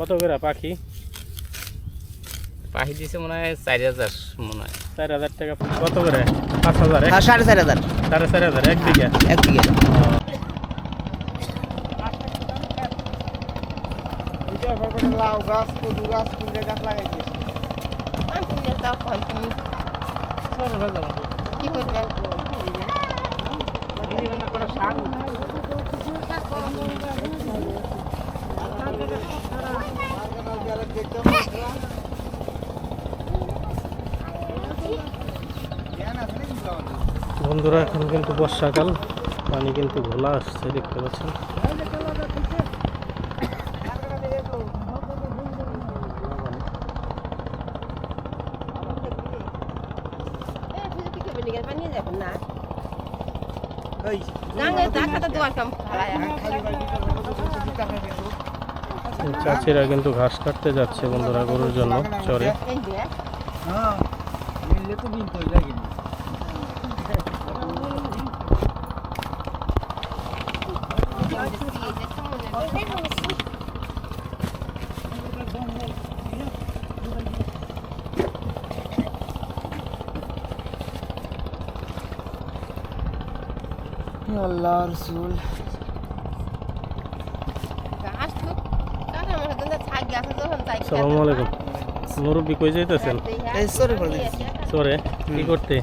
কত করে পাখি? পাখি দিছে মনে হয় চারি হাজার মনে হয়। চার হাজার টাকা কত করে? পাঁচ হাজার হ্যাঁ সাড়ে চার হাজার। সাড়ে চার হাজার এক বিঘা? এক বিঘা। লাউ গাছ কদু গাছ কুমড়া গাছ লাগাইছিস কি করবেন বন্ধুরা এখন কিন্তু বর্ষাকাল পানি কিন্তু ঘোলা আসছে দেখতে পাচ্ছেন না জাঙ্গে টাকাটা দোয়া কাম খালায়া এই চাচিরা কিন্তু ঘাস কাটতে যাচ্ছে বন্ধুরা গরুর জন্য চরে। আল্লাহ রসুল গাছ তো কাটা আমার দন্দা ছাগ গাছে যখন তাই সালামু আলাইকুম মুরব্বী কই যাইতেছেন? এই সরে করে দিচ্ছি চরে? কি করতে?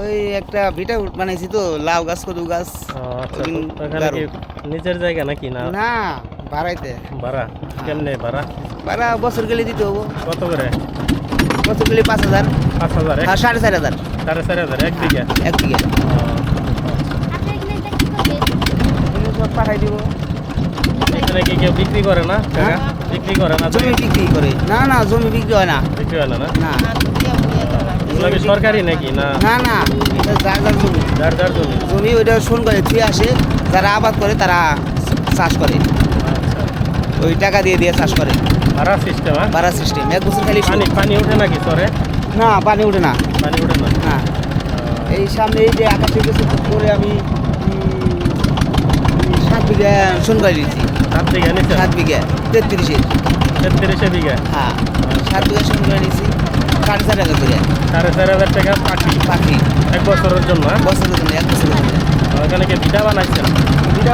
ওই একটা ভিটা বানাইছি তো লাউ গাছ কদু গাছ। আচ্ছা এখানে নিজের জায়গা নাকি না? না বাড়াইতে ভাড়া কেমনে ভাড়া বাড়া বছর গেলে দিতে হব। কত করে? বছর গেলে পাঁচ হাজার। পাঁচ হাজার এক? হ্যাঁ সাড়ে চার হাজার। সাড়ে চার হাজার এক বিঘা? এক বিঘা। পাঠাই দিব। এখানে কি কেউ বিক্রি করে না? কাকা? বিক্রি করে না জমি বিক্রি করে। না না জমি বিক্রি হয় না। বিক্রি হয় না না? না। এগুলো কি সরকারি নাকি? না? না না এটা যার যার জমি। যার যার জমি? জমি ওইটা শোন করে থুয়ে আসে যারা আবাদ করে তারা চাষ করে। আচ্ছা। ওই টাকা দিয়ে দিয়ে চাষ করে। ভাড়া সিস্টেম হ্যাঁ? বাড়া সিস্টেম এক বছর খালি পানি পানি ওঠে নাকি চরে না পানি ওঠে না। পানি ওঠে না? না। এই সামনে এই যে আকাশে করে আমি সাত বিঘা শোন করে দিয়েছি। সাত বিঘা নিচ্ছে সাত বিঘা তেত্রিশে। তেত্রিশে বিঘা? হ্যাঁ সাত বিঘা করে নিয়েছি সাড়ে চার হাজার করে। সাড়ে চার হাজার টাকা পাখি? পাখি। এক বছরের জন্য হ্যাঁ? বছরের জন্য এক বছরের জন্য। ওখানে কি ভিটা বানাইছেন?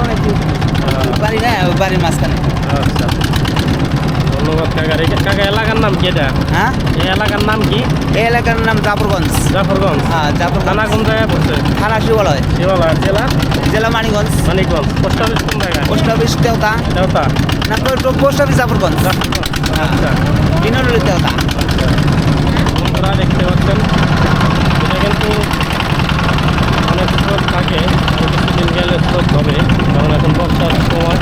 মানে কি বাড়ি না বাড়ির মাঝখানে। আচ্ছা। ধন্যবাদ কাকা। কাকা এলাকার নাম কি এটা? হ্যাঁ? এই এলাকার নাম কি? এই এলাকার নাম জাফরগঞ্জ। জাফরগঞ্জ। হ্যাঁ জাফরগঞ্জ। থানা কোন জায়গায় পড়ছে? থানা শিবালয়। শিবালা জেলা? জেলা মানিগঞ্জ মানিকগঞ্জ। পোস্ট অফিস কোন জায়গায়? Post office Deota. দেওতা। না পোস্ট অফিস জাফরগঞ্জ আচ্ছা। বিনোদনের দেওতা। বন্ধুরা দেখতে পাচ্ছেন এটা কিন্তু অনেক স্রোত থাকে কিছুদিন গেলে স্রোত হবে। কারণ এখন বর্ষার সময়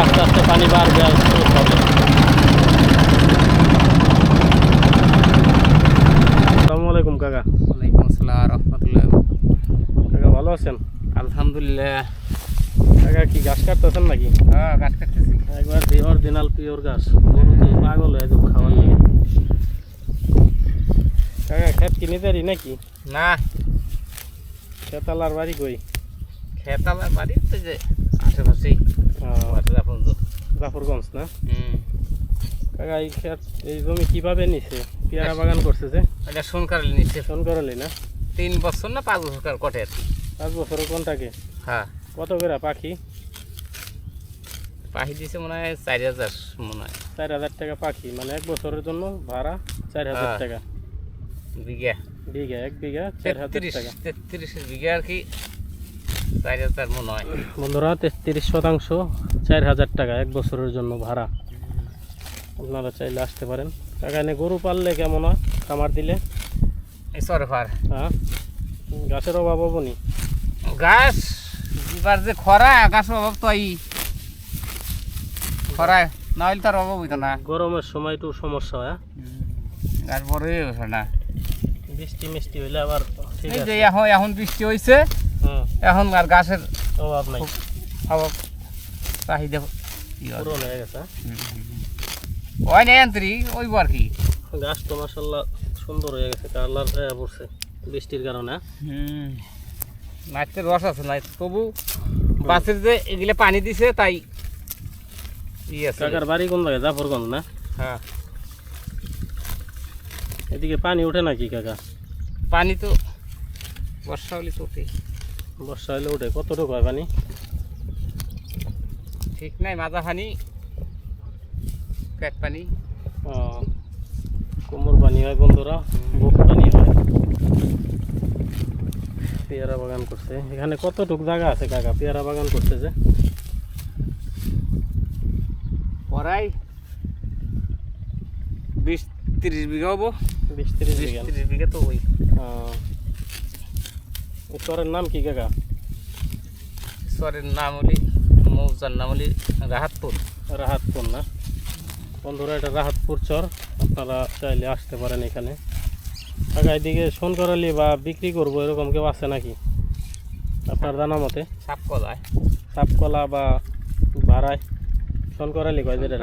আস্তে আস্তে পানি বাড়বে আর স্রোত হবে। আসসালামু আলাইকুম কাকা। ওয়ালাইকুম আসসালাম রহমতুল্লাহ। কাকা ভালো আছেন? আলহামদুলিল্লাহ। কাকা কি গাছ কাটতেছেন নাকি? হ্যাঁ গাছ কাটতেছি। একবার পিওর গাছ। গরু তো পাগল হয়ে যাব খাওয়ার নিয়ে কাকা খেত নাকি? না। খেতালার বাড়ি কই? খেতালা বাড়ি তো যে আশেপাশেই জাফরগঞ্জ না? হুম। কাকা এই খেত এই জমি কীভাবে নিছে? পেয়ারা বাগান করছে যে? এটা নিচ্ছে ফোন না? তিন বছর না পাঁচ বছর কটে আর কি। পাঁচ বছর কোনটাকে হ্যাঁ। কত করে পাখি? পাখি দিছে মনে হয় চারি হাজার মনে হয়। চার হাজার টাকা পাখি মানে এক বছরের জন্য ভাড়া চার হাজার হ্যাঁ। টাকা। বিঘা। বিঘা এক বিঘা চার হাজার তেত্রিশ টাকা। তেত্রিশের বিঘা আর কি চারি হাজার মনে হয়। বন্ধুরা তেত্রিশ শতাংশ চার হাজার টাকা এক বছরের জন্য ভাড়া। আপনারা চাইলে আসতে পারেন। টাকা এনে গরু পাললে কেমন হয়? খামার দিলে? সরফার। হ্যাঁ। গাছের অভাব হবনি গাছ এবার যে খরা গাছ অভাব তো এই খরা না হলে তার অভাব হইতো না। গরমের সময় একটু সমস্যা হয়? হ্যাঁ? গাছ বড়ই হচ্ছে না। বৃষ্টি মিষ্টি হইলে আবার এই যে এখন এখন বৃষ্টি হয়েছে এখন আর গাছের অভাব নাই। অভাব। চাহিদা হয়। পূরণ হয়ে গেছে হ্যাঁ? ওই নেই আন্তরি ওই আর কি? গাছ তো মাসাল্লাহ সুন্দর হয়ে গেছে কালার পড়ছে বৃষ্টির কারণে হ্যাঁ? নাচতে রস আছে না তবু গাছের যে এগুলো পানি দিছে তাই ই আছে। কাকার বাড়ি কোন জায়গায়? জাফরগঞ্জ না? হ্যাঁ। এদিকে পানি ওঠে নাকি কাকা? পানি তো বর্ষা হলে তো ওঠে। বর্ষা হলে ওঠে। কতটুকু হয় পানি? ঠিক নাই মাজা পানি পেট পানি। কোমর পানি হয় বন্ধুরা বুক পানি হয়। পেয়ারা বাগান করছে। এখানে কতটুক জায়গা আছে কাকা? পেয়ারা বাগান করছে যে। পড়াই বিশ তিরিশ বিঘা হব। বিশ তিরিশ বিঘা। তিরিশ বিঘা তো ওই। চরের নাম কি কাকা? ঈশ্বরের নাম হলি মৌজার নাম হলি রাহাতপুর। রাহাতপুর না? বন্ধুরা এটা রাহাতপুর চর। আপনারা চাইলে আসতে পারেন এখানে। কাকা এদিকে সোনকরালি বা বিক্রি করব এরকম কেউ আছে নাকি? আপনার জানা মতে? সাপ কলায় সাপকলা বা ভাড়ায় সোনকরালি কয় যেটা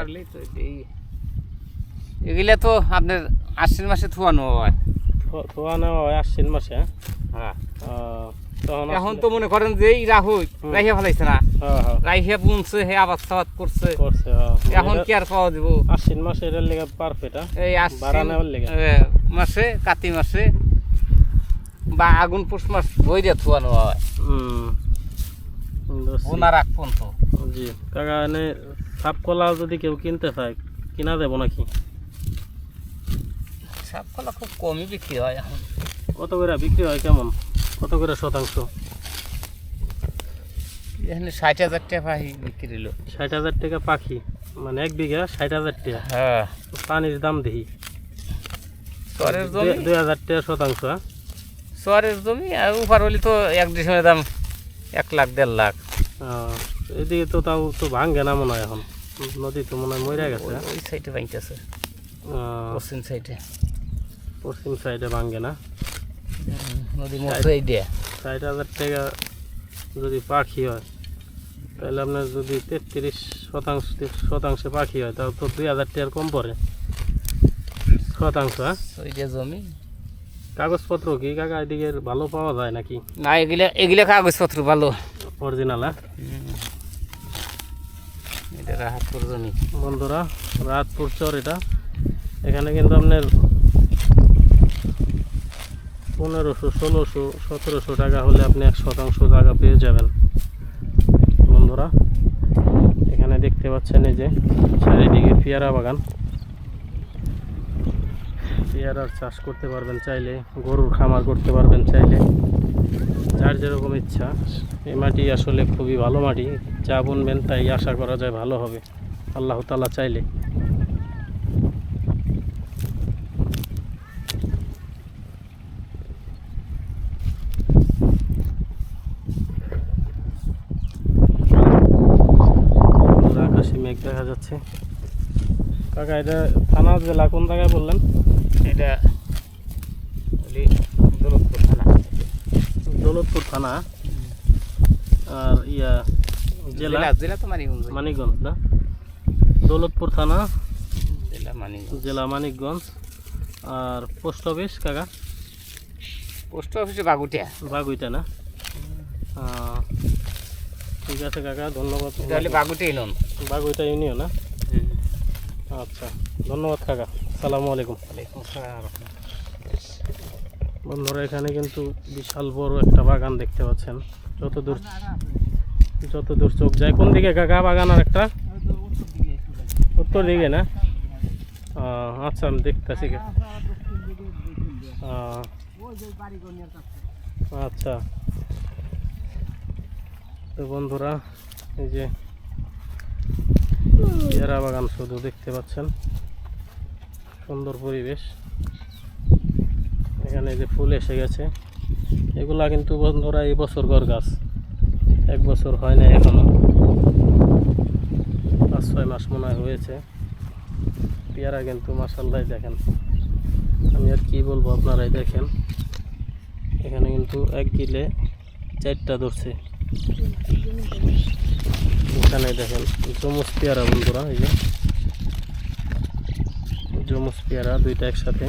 এগুলা তো আপনার আশ্বিন মাসে থুয়ানো হয়। থুয়া থোয়া নেওয়া হয় আশ্বিন মাসে হ্যাঁ? হ্যাঁ এখন তো মনে করেন যে এই রাহুল হুম। রাইয়া ফেলাইছে না। হ্যাঁ হ্যাঁ। রাইয়া বুনছে হে আবাদ সাবাদ করছে হ্যাঁ। এখন কি আর পাওয়া দিব আশ্বিন মাসে এটার লেগে পারফেক্ট এই আশ্বিন মাসে কাতি মাসে বা আগুন পুষ মাস বই দিয়ে থুয়ানো হয়। বোনার আগ পর্যন্ত। জি কাকা এনে সাপকলা যদি কেউ কিনতে চায় কিনা দেবো নাকি? সাপ কলা খুব কমই বিক্রি হয় এখন। কত করে বিক্রি হয় কেমন? কত করে শতাংশ? এখানে ষাট হাজার টাকা পাই বিক্রি হলো। ষাট হাজার টাকা পাখি? মানে এক বিঘা ষাট হাজার টাকা। হ্যাঁ। পানির দাম দেখি। চরের জমি? দুই- হাজার টাকা শতাংশ হ্যাঁ? চরের জমি আর উপার হলে তো এক ডিসমের দাম এক লাখ দেড় লাখ। এদিকে তো তাও তো ভাঙ্গে না মনে হয় এখন। নদী তো মনে হয় মরে গেছে। ওই- সাইডে আহ, পশ্চিম সাইডে পশ্চিম সাইডে ভাঙ্গে না। নদী মধ্যে দিয়ে। ষাট হাজার টাকা যদি পাখি হয় তাহলে আপনার যদি তেত্রিশ শতাংশ শতাংশে পাখি হয় তাহলে তো দুই হাজার টাকার কম পড়ে। শতাংশ হ্যাঁ? ওইটা জমি। কাগজপত্র কি কাকা এদিকে ভালো পাওয়া যায় নাকি? না এগুলা এগুলা কাগজপত্র ভালো। অরিজিনাল হ্যাঁ? এটা রাহাতপুর জমি। বন্ধুরা রাতপুর চর এটা। এখানে কিন্তু আপনার পনেরোশো, ষোলোশো, সতেরোশো টাকা হলে আপনি এক শতাংশ জায়গা পেয়ে যাবেন। বন্ধুরা, এখানে দেখতে পাচ্ছেন এই যে চারিদিকে পেয়ারা বাগান। পেয়ারার চাষ করতে পারবেন চাইলে, গরুর খামার করতে পারবেন চাইলে। যার যেরকম ইচ্ছা। এই মাটি আসলে খুবই ভালো মাটি। যা বুনবেন তাই আশা করা যায় ভালো হবে। আল্লাহ তালা চাইলে। যাচ্ছে কাকা এটা থানা জেলা কোন জায়গায় বললেন? এটা দৌলতপুর থানা। দৌলতপুর থানা? আর ইয়া জেলা? জেলা তো মানিকগঞ্জ। মানিকগঞ্জ না? দৌলতপুর থানা? জেলা মানিকগঞ্জ। জেলা মানিকগঞ্জ। আর পোস্ট অফিস কাকা? পোস্ট অফিসে বাগুটিয়া বাগুইটা না? ঠিক আছে কাকা ধন্যবাদ। এটা হলে বাগুটিয়া লোন বাগুইটা ইউনিয়ন না? আচ্ছা ধন্যবাদ কাকা। সালামু আলাইকুম। বন্ধুরা এখানে কিন্তু বিশাল বড় একটা বাগান দেখতে পাচ্ছেন। যতদূর যতদূর চোখ যায়। কোন দিকে কাকা বাগান আর একটা? উত্তর দিকে না? আচ্ছা আমি দেখতেছি। কা- আচ্ছা। তো বন্ধুরা, এই যে পেয়ারা বাগান শুধু দেখতে পাচ্ছেন। সুন্দর পরিবেশ। এখানে যে ফুল এসে গেছে। এগুলা কিন্তু বন্ধুরা এই বছর গড় গাছ। এক বছর হয় না এখনও। পাঁচ, ছয় মাস মনে হয় হয়েছে। পেয়ারা কিন্তু মাসাল্লাহ দেখেন। আমি আর কি বলব, আপনারাই দেখেন। এখানে কিন্তু এক গিলে চারটা ধরছে। এখানে দেখেন, জমস পেয়ারা বন্ধুরা, এই যে। জমস পেয়ারা দুইটা একসাথে।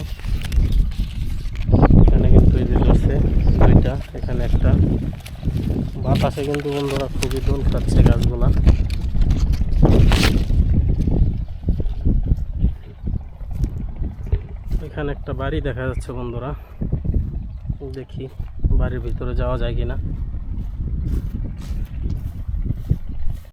এখানে কিন্তু এই যে দুইটা, এখানে একটা। বাতাসে কিন্তু বন্ধুরা, খুবই দোল খাচ্ছে গাছগুলা। এখানে একটা বাড়ি দেখা যাচ্ছে বন্ধুরা। দেখি বাড়ির ভিতরে যাওয়া যায় কিনা। Thank you.